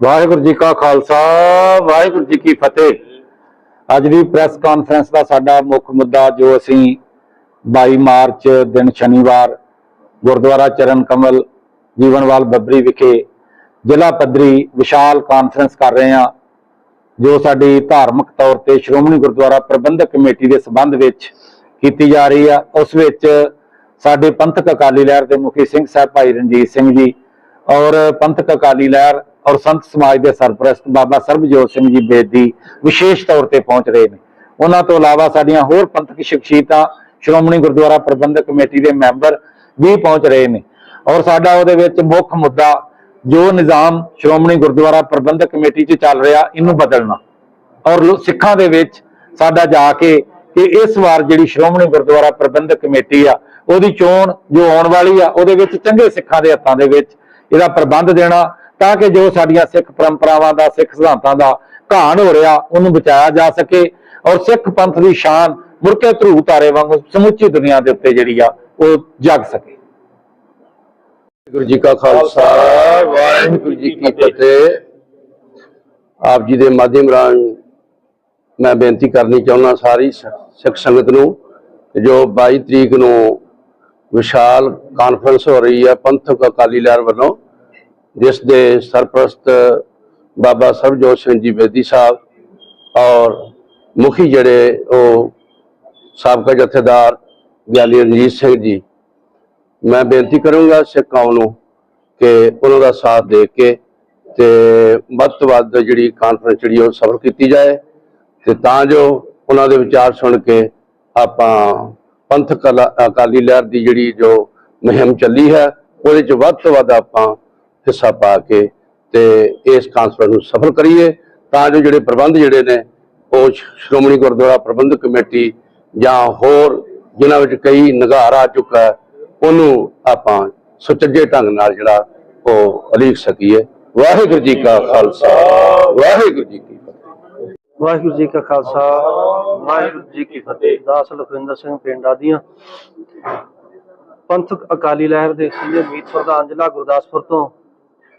ਵਾਹਿਗੁਰੂ ਜੀ ਕਾ ਖਾਲਸਾ, ਵਾਹਿਗੁਰੂ ਜੀ ਕੀ ਫਤਿਹ। ਅੱਜ ਦੀ press conference ਦਾ ਸਾਡਾ ਮੁੱਖ ਮੁੱਦਾ ਜੋ ਅਸੀਂ 22 ਮਾਰਚ ਦਿਨ ਸ਼ਨੀਵਾਰ ਗੁਰਦੁਆਰਾ ਚਰਨ ਕਮਲ, ਜੀਵਨਵਾਲ ਬੱਬਰੀ ਵਿਖੇ ਜ਼ਿਲ੍ਹਾ ਪੱਧਰੀ ਵਿਸ਼ਾਲ ਕਾਨਫਰੰਸ ਕਰ ਰਹੇ ਹਾਂ, ਜੋ ਸਾਡੀ ਧਾਰਮਿਕ ਤੌਰ ਤੇ ਸ਼੍ਰੋਮਣੀ ਗੁਰਦੁਆਰਾ ਪ੍ਰਬੰਧਕ ਕਮੇਟੀ ਦੇ ਸਬੰਧ ਵਿੱਚ ਕੀਤੀ ਜਾ ਰਹੀ ਆ। ਉਸ ਵਿੱਚ ਸਾਡੇ ਪੰਥਕ ਅਕਾਲੀ ਲਹਿਰ ਦੇ ਮੁਖੀ ਸਿੰਘ ਸਾਹਿਬ ਭਾਈ ਰਣਜੀਤ ਸਿੰਘ ਜੀ ਔਰ ਪੰਥਕ ਅਕਾਲੀ ਲਹਿਰ ਔਰ ਸੰਤ ਸਮਾਜ ਦੇ ਸਰਪ੍ਰਸਤ ਬਾਬਾ ਸਰਬਜੋਤ ਸਿੰਘ ਜੀ ਬੇਦੀ ਵਿਸ਼ੇਸ਼ ਤੌਰ ਤੇ ਪਹੁੰਚ ਰਹੇ ਨੇ। ਉਹਨਾਂ ਤੋਂ ਇਲਾਵਾ ਸਾਡੀਆਂ ਹੋਰ ਪੰਥਕ ਸ਼ਖਸੀਅਤਾਂ, ਸ਼੍ਰੋਮਣੀ ਗੁਰਦੁਆਰਾ ਪ੍ਰਬੰਧਕ ਕਮੇਟੀ ਦੇ ਮੈਂਬਰ ਵੀ ਪਹੁੰਚ ਰਹੇ ਨੇ। ਔਰ ਸਾਡਾ ਉਹਦੇ ਵਿੱਚ ਮੁੱਖ ਮੁੱਦਾ ਜੋ ਨਿਜ਼ਾਮ ਸ਼੍ਰੋਮਣੀ ਗੁਰਦੁਆਰਾ ਪ੍ਰਬੰਧਕ ਕਮੇਟੀ 'ਚ ਚੱਲ ਰਿਹਾ, ਇਹਨੂੰ ਬਦਲਣਾ। ਔਰ ਸਿੱਖਾਂ ਦੇ ਵਿੱਚ ਸਾਡਾ ਜਾ ਕੇ ਕਿ ਇਸ ਵਾਰ ਜਿਹੜੀ ਸ਼੍ਰੋਮਣੀ ਗੁਰਦੁਆਰਾ ਪ੍ਰਬੰਧਕ ਕਮੇਟੀ ਆ, ਉਹਦੀ ਚੋਣ ਜੋ ਆਉਣ ਵਾਲੀ ਆ, ਉਹਦੇ ਵਿੱਚ ਚੰਗੇ ਸਿੱਖਾਂ ਦੇ ਹੱਥਾਂ ਦੇ ਵਿੱਚ ਇਹਦਾ ਪ੍ਰਬੰਧ ਦੇਣਾ ਤਾਂ ਕਿ ਜੋ ਸਾਡੀਆਂ ਸਿੱਖ ਪਰੰਪਰਾਵਾਂ ਦਾ, ਸਿੱਖ ਸਿਧਾਂਤਾਂ ਦਾ ਘਾਣ ਹੋ ਰਿਹਾ, ਉਹਨੂੰ ਬਚਾਇਆ ਜਾ ਸਕੇ ਔਰ ਸਿੱਖ ਪੰਥ ਦੀ ਸ਼ਾਨ ਮੁੜ ਧਰੂ ਤਾਰੇ ਵਾਂਗੂ ਸਮੁੱਚੀ ਦੁਨੀਆ ਦੇ ਉੱਤੇ ਜਿਹੜੀ ਆ, ਉਹ ਜਗ ਸਕੇ। ਵਾਹਿਗੁਰੂ ਜੀ ਕਾ ਖਾਲਸਾ, ਵਾਹਿਗੁਰੂ ਜੀ ਕੀ ਫਤਿਹ। ਆਪ ਜੀ ਦੇ ਮਾਧਿਅਮ ਰਾਹੀਂ ਮੈਂ ਬੇਨਤੀ ਕਰਨੀ ਚਾਹੁੰਦਾ ਸਾਰੀ ਸਿੱਖ ਸੰਗਤ ਨੂੰ ਜੋ 22 ਤਰੀਕ ਨੂੰ ਵਿਸ਼ਾਲ ਕਾਨਫਰੰਸ ਹੋ ਰਹੀ ਹੈ ਪੰਥਕ ਅਕਾਲੀ ਲਹਿਰ ਵੱਲੋਂ, ਜਿਸ ਦੇ ਸਰਪ੍ਰਸਤ ਬਾਬਾ ਸਰਬਜੋਤ ਸਿੰਘ ਜੀ ਬੇਦੀ ਸਾਹਿਬ ਔਰ ਮੁਖੀ ਜਿਹੜੇ ਉਹ ਸਾਬਕਾ ਜਥੇਦਾਰ ਗਿਆਨੀ ਰਣਜੀਤ ਸਿੰਘ ਜੀ। ਮੈਂ ਬੇਨਤੀ ਕਰੂੰਗਾ ਸਿੱਖ ਕੌਮ ਨੂੰ ਕਿ ਉਹਨਾਂ ਦਾ ਸਾਥ ਦੇ ਕੇ ਤੇ ਵੱਧ ਤੋਂ ਵੱਧ ਜਿਹੜੀ ਕਾਨਫਰੰਸ ਜਿਹੜੀ ਉਹ ਸਫਲ ਕੀਤੀ ਜਾਏ ਤੇ ਤਾਂ ਜੋ ਉਹਨਾਂ ਦੇ ਵਿਚਾਰ ਸੁਣ ਕੇ ਆਪਾਂ ਪੰਥ ਅਲਾ- ਅਕਾਲੀ ਲਹਿਰ ਦੀ ਜਿਹੜੀ ਜੋ ਮੁਹਿੰਮ ਚੱਲੀ ਹੈ, ਉਹਦੇ ਚ ਵੱਧ ਤੋਂ ਵੱਧ ਆਪਾਂ ਹਿੱਸਾ ਪਾ ਕੇ ਤੇ ਇਸ ਕਾਨਫਰੰਸ ਨੂੰ ਸਫਲ ਕਰੀਏ। ਤਾਂ ਜੋ ਜਿਹੜੇ ਪ੍ਰਬੰਧ ਜਿਹੜੇ ਨੇ, ਉਹ ਸ਼੍ਰੋਮਣੀ ਗੁਰਦੁਆਰਾ ਪ੍ਰਬੰਧਕ ਕਮੇਟੀ ਜਾਂ ਹੋਰ ਜਿਨ੍ਹਾਂ ਵਿੱਚ ਕਈ ਨਿਗਾਰ ਆ ਚੁੱਕਾ ਉਹਨੂੰ ਆਪਾਂ ਸੁਚੱਜੇ ਢੰਗ ਨਾਲ ਜਿਹੜਾ ਉਹ ਅਲੀਕ ਸਕੀਏ। ਵਾਹਿਗੁਰੂ ਜੀ ਕਾ ਖਾਲਸਾ, ਵਾਹਿਗੁਰੂ ਜੀ ਵਾਹਿਗੁਰੂ ਜੀ ਕਾ ਖਾਲਸਾ, ਵਾਹਿਗੁਰੂ ਜੀ ਕੀ ਫਤਿਹ। ਦਾਸ ਲਖਵਿੰਦਰ ਸਿੰਘ ਪਿੰਡ ਆਦੀਆਂ ਪੰਥਕ ਅਕਾਲੀ ਲਹਿਰ ਦੇ ਸੀਨੀਅਰ ਮੀਤ ਪ੍ਰਧਾਨ ਜ਼ਿਲ੍ਹਾ ਗੁਰਦਾਸਪੁਰ ਤੋਂ,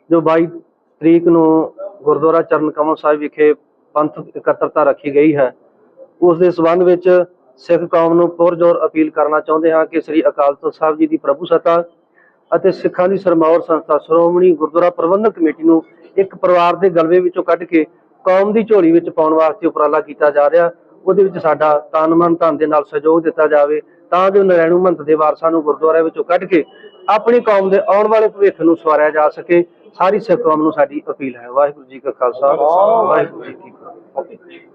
ਜੋ 22 ਤਰੀਕ ਨੂੰ ਗੁਰਦੁਆਰਾ ਚਰਨ ਕਮਲ ਸਾਹਿਬ ਵਿਖੇ ਪੰਥਕ ਇਕੱਤਰਤਾ ਰੱਖੀ ਗਈ ਹੈ। ਉਸ ਦੇ ਸਬੰਧ ਵਿੱਚ ਸਿੱਖ ਕੌਮ ਨੂੰ ਪੁਰਜੋਰ ਅਪੀਲ ਕਰਨਾ ਚਾਹੁੰਦੇ ਹਾਂ ਕਿ ਸ੍ਰੀ ਅਕਾਲ ਤਖਤ ਸਾਹਿਬ ਜੀ ਦੀ ਪ੍ਰਭੂ ਸੱਤਾ ਅਤੇ ਸਿੱਖਾਂ ਦੀ ਸਰਮੌਰ ਸੰਸਥਾ ਸ਼੍ਰੋਮਣੀ ਗੁਰਦੁਆਰਾ ਪ੍ਰਬੰਧਕ ਕਮੇਟੀ ਨੂੰ ਇੱਕ ਪਰਿਵਾਰ ਦੇ ਗਲਵੇ ਵਿੱਚੋਂ ਕੱਢ ਕੇ ਕੌਮ ਦੀ ਝੋਲੀ ਵਿੱਚ ਪਾਉਣ ਵਾਸਤੇ ਉਪਰਾਲਾ ਕੀਤਾ ਜਾ ਰਿਹਾ। ਉਹਦੇ ਵਿੱਚ ਸਾਡਾ ਤਨ ਮਨ ਧਨ ਦੇ ਨਾਲ ਸਹਿਯੋਗ ਦਿੱਤਾ ਜਾਵੇ ਤਾਂ ਜੋ ਨਰੈਣੂ ਮੰਤ ਦੇ ਵਾਰਸਾਂ ਨੂੰ ਗੁਰਦੁਆਰੇ ਵਿੱਚੋਂ ਕੱਢ ਕੇ ਆਪਣੀ ਕੌਮ ਦੇ ਆਉਣ ਵਾਲੇ ਭਵਿੱਖ ਨੂੰ ਸਵਾਰਿਆ ਜਾ ਸਕੇ। ਸਾਰੀ ਸਿੱਖ ਕੌਮ ਨੂੰ ਸਾਡੀ ਅਪੀਲ ਹੈ। ਵਾਹਿਗੁਰੂ ਜੀ ਕਾ ਖਾਲਸਾ ਵਾਹਿਗੁਰੂ ਜੀ ਕੀ ਫਤਿਹ।